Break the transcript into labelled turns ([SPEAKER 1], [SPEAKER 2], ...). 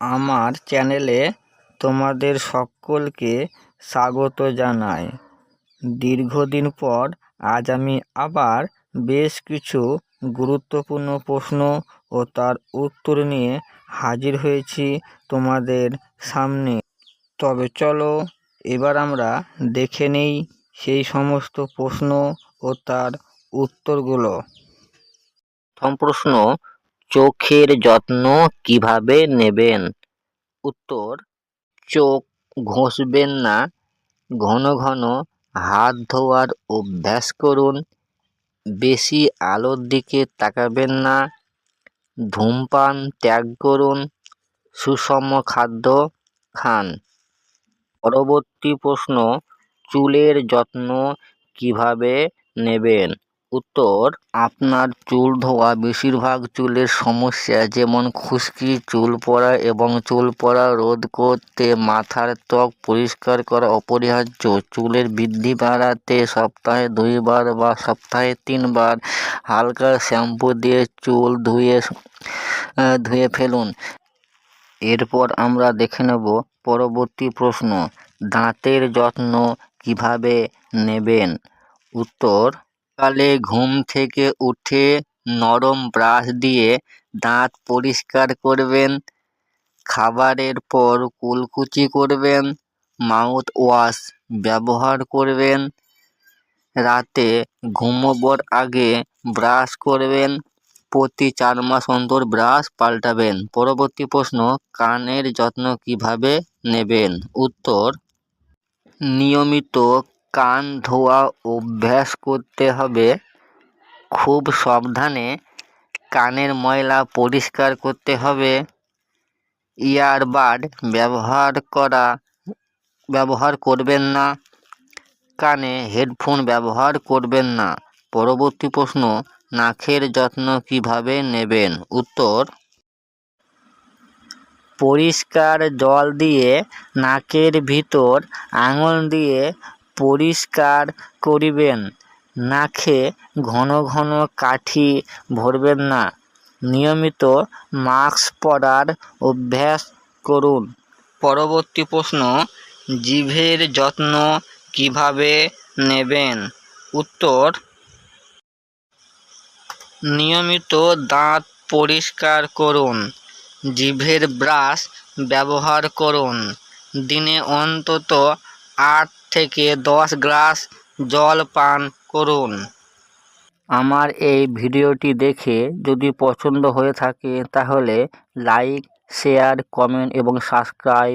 [SPEAKER 1] আমার চ্যানেলে তোমাদের সকলকে স্বাগত জানাই। দীর্ঘদিন পর আজ আমি আবার বেশ কিছু গুরুত্বপূর্ণ প্রশ্ন ও তার উত্তর নিয়ে হাজির হয়েছি তোমাদের সামনে। তবে চলো, এবার আমরা দেখে নেই সেই সমস্ত প্রশ্ন ও তার উত্তরগুলো। প্রথম প্রশ্ন চোখের যত্ন কীভাবে নেবেন? উত্তর, চোখ ঘষবেন না। ঘন ঘন হাত ধোয়ার অভ্যাস করুন। বেশি আলোর দিকে তাকাবেন না। ধূমপান ত্যাগ করুন। সুষম খাদ্য খান। পরবর্তী প্রশ্ন, চুলের যত্ন কীভাবে নেবেন? উত্তর, আপনার চুল ধোয়া বেশিরভাগ চুলের সমস্যা, যেমন খুশকি, চুল পড়া এবং চুল পড়া রোধ করতে মাথার ত্বক পরিষ্কার করা অপরিহার্য, চুলের বৃদ্ধি বাড়াতে সপ্তাহে দুইবার বা সপ্তাহে তিনবার হালকা শ্যাম্পু দিয়ে চুল ধুয়ে ধুয়ে ফেলুন। এরপর আমরা দেখে নেব পরবর্তী প্রশ্ন, দাঁতের যত্ন কীভাবে নেবেন? উত্তর সকালে ঘুম থেকে উঠে নরম ব্রাশ দিয়ে দাঁত পরিষ্কার করবেন। খাবারের পর কুলকুচি করবেন। মাউথ ওয়াশ ব্যবহার করবেন। রাতে ঘুমোবার আগে ব্রাশ করবেন। প্রতি চার মাস অন্তর ব্রাশ পাল্টাবেন। পরবর্তী প্রশ্ন, কানের যত্ন কীভাবে নেবেন? উত্তর, নিয়মিত কান ধোয়া অভ্যাস করতে হবে। খুব সাবধানে কানের ময়লা পরিষ্কার করতে হবে। ইয়ারবাড ব্যবহার করা, ব্যবহার করবেন না। কানে হেডফোন ব্যবহার করবেন না। পরবর্তী প্রশ্ন, নাকের যত্ন কীভাবে নেবেন? উত্তর, পরিষ্কার জল দিয়ে নাকের ভিতর আঙুল দিয়ে পরিষ্কার করিবেন। নাকে ঘন ঘন কাঠি ভরবেন না। নিয়মিত মাস্ক পরার অভ্যাস করুন। পরবর্তী প্রশ্ন, জিভের যত্ন কীভাবে নেবেন? উত্তর, নিয়মিত দাঁত পরিষ্কার করুন। জিভের ব্রাশ ব্যবহার করুন। দিনে অন্তত আট থেকে দশ গ্লাস জল পান করুন। আমার এই ভিডিওটি দেখে যদি পছন্দ হয়ে থাকে, তাহলে লাইক, শেয়ার, কমেন্ট এবং সাবস্ক্রাইব